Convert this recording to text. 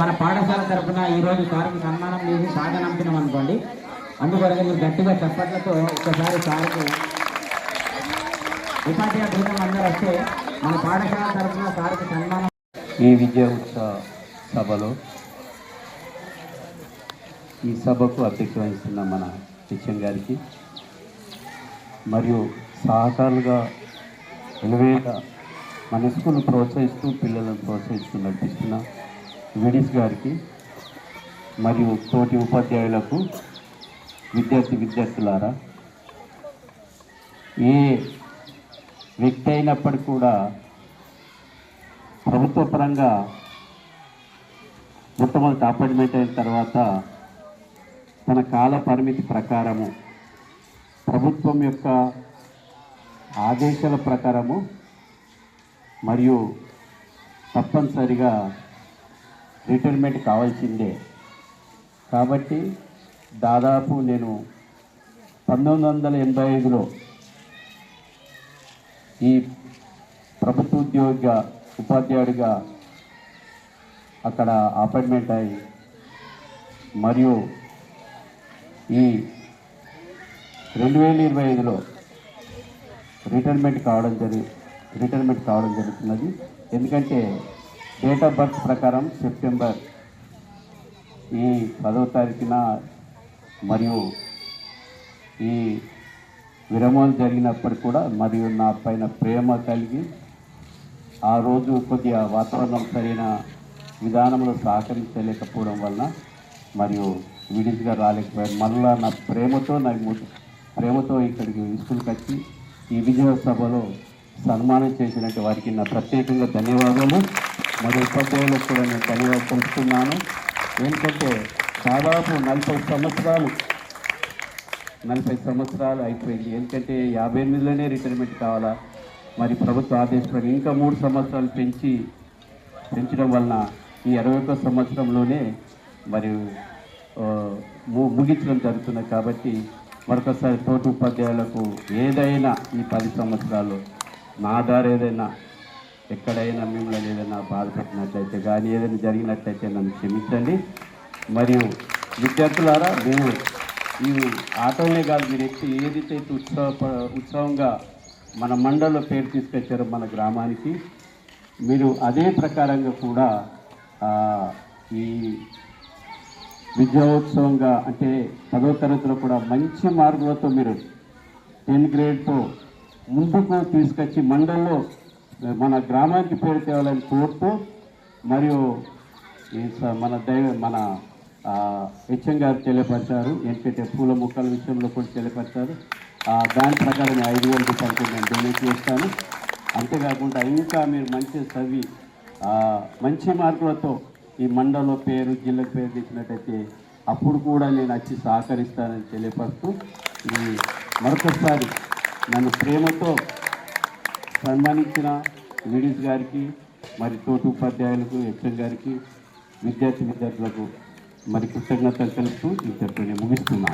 మన పాఠశాల తరఫున ఈరోజు సార్కి సన్మానం చేసి సాధనంపినాం అనుకోండి. అందుకొరకు మీరు గట్టిగా చప్పట్లతో ఒకసారి సార్కు ఉపాధ్యాయ బృందం అందరూ వస్తే మన పాఠశాల తరఫున సార్కి సన్మానం. ఈ విద్యా ఉత్సవ సభలో ఈ సభకు అధ్యక్ష వహిస్తున్న మన శిక్షణ గారికి మరియు సహకారులుగా ఎలివేట మన స్కూల్ ప్రోత్సహిస్తూ పిల్లలను ప్రోత్సహిస్తూ నడిపిస్తున్న విడిస్ గారికి మరియు తోటి ఉపాధ్యాయులకు విద్యార్థి విద్యార్థులారా ఏ వ్యక్తి అయినప్పటికీ కూడా ప్రభుత్వ పరంగా మొట్టమొదటి అపాయింట్మెంట్ అయిన తర్వాత తన కాల పరిమితి ప్రకారము ప్రభుత్వం యొక్క ఆదేశాల ప్రకారము మరియు తప్పనిసరిగా రిటైర్మెంట్ కావాల్సిందే. కాబట్టి దాదాపు నేను పంతొమ్మిది వందల ఎనభై ఐదులో ఈ ప్రభుత్వ ఉద్యోగిగా ఉపాధ్యాయుడిగా అక్కడ అపాయింట్మెంట్ అయ్యి మరియు ఈ రెండు వేల ఇరవై ఐదులో రిటైర్మెంట్ కావడం జరి రిటైర్మెంట్ కావడం జరుగుతున్నది. ఎందుకంటే డేట్ ఆఫ్ బర్త్ ప్రకారం సెప్టెంబర్ ఈ పదో తారీఖున మరియు ఈ విరమణ జరిగినప్పుడు కూడా మరియు నా పైన ప్రేమ కలిగి ఆ రోజు కొద్దిగా వాతావరణం సరైన విధానంలో సహకరించలేకపోవడం వలన మరియు విడిగా రాలేకపోయాను. మళ్ళా నా ప్రేమతో నాకు ప్రేమతో ఇక్కడికి స్కూల్కి వచ్చి ఈ విజయసభలో సన్మానం చేసినట్టు వారికి నా ప్రత్యేకంగా ధన్యవాదాలు మరి ఉపాధ్యాయులకు కూడా నేను ధన్యవాదాలు తెలుపుతున్నాను ఎందుకంటే దాదాపు నలభై సంవత్సరాలు నలభై సంవత్సరాలు అయిపోయింది. ఎందుకంటే యాభై ఎనిమిదిలోనే రిటైర్మెంట్ కావాలా? మరి ప్రభుత్వ ఆదేశం ఇంకా మూడు సంవత్సరాలు పెంచి పెంచడం వలన ఈ ఇరవై ఒక్క సంవత్సరంలోనే మరి ము- ముగించడం జరుగుతున్నది. కాబట్టి మరొకసారి తోటి ఉపాధ్యాయులకు ఏదైనా ఈ పది సంవత్సరాలు నా దారి ఏదైనా ఎక్కడైనా మిమ్మల్ని ఏదైనా బాధపెట్టినట్లయితే కానీ ఏదైనా జరిగినట్లయితే నన్ను క్షమించండి. మరియు విద్యార్థులారా మేము ఈ ఆటోనే కాదు మీరు ఎక్కి ఏదైతే ఉత్సవ ఉత్సవంగా మన మండలంలో పేరు తీసుకొచ్చారో మన గ్రామానికి మీరు అదే ప్రకారంగా కూడా ఈ విద్యోత్సవంగా అంటే పదో తరగతిలో కూడా మంచి మార్కులతో మీరు టెన్త్ గ్రేడ్తో ముందుకు తీసుకొచ్చి మండలంలో మన గ్రామానికి పేరు తేవాలని కోరుతూ మరియు స- మన దైవ మన హెచ్ఎం గారు తెలియపరిచారు. ఎందుకంటే పూల మొక్కల విషయంలో కూడా తెలియపరిచారు. ఆ, దాని ప్రకారం ఐదు వేల రూపాయలు నేను డొనేట్ చేస్తాను. అంతేకాకుండా ఇంకా మీరు మంచి చదివి మంచి మార్కులతో ఈ మండలం పేరు జిల్లాకు పేరు తెచ్చినట్టయితే అప్పుడు కూడా నేను వచ్చి సహకరిస్తానని తెలియపరుస్తూ ఈ మరొకసారి నన్ను ప్రేమతో సన్మానించిన లేడీస్ గారికి మరి తోటి ఉపాధ్యాయులకు హెచ్ఎం గారికి విద్యార్థి విద్యార్థులకు మరి కృతజ్ఞతలు తెలుపుతూ ఈ చర్చని ముగిస్తున్నాను.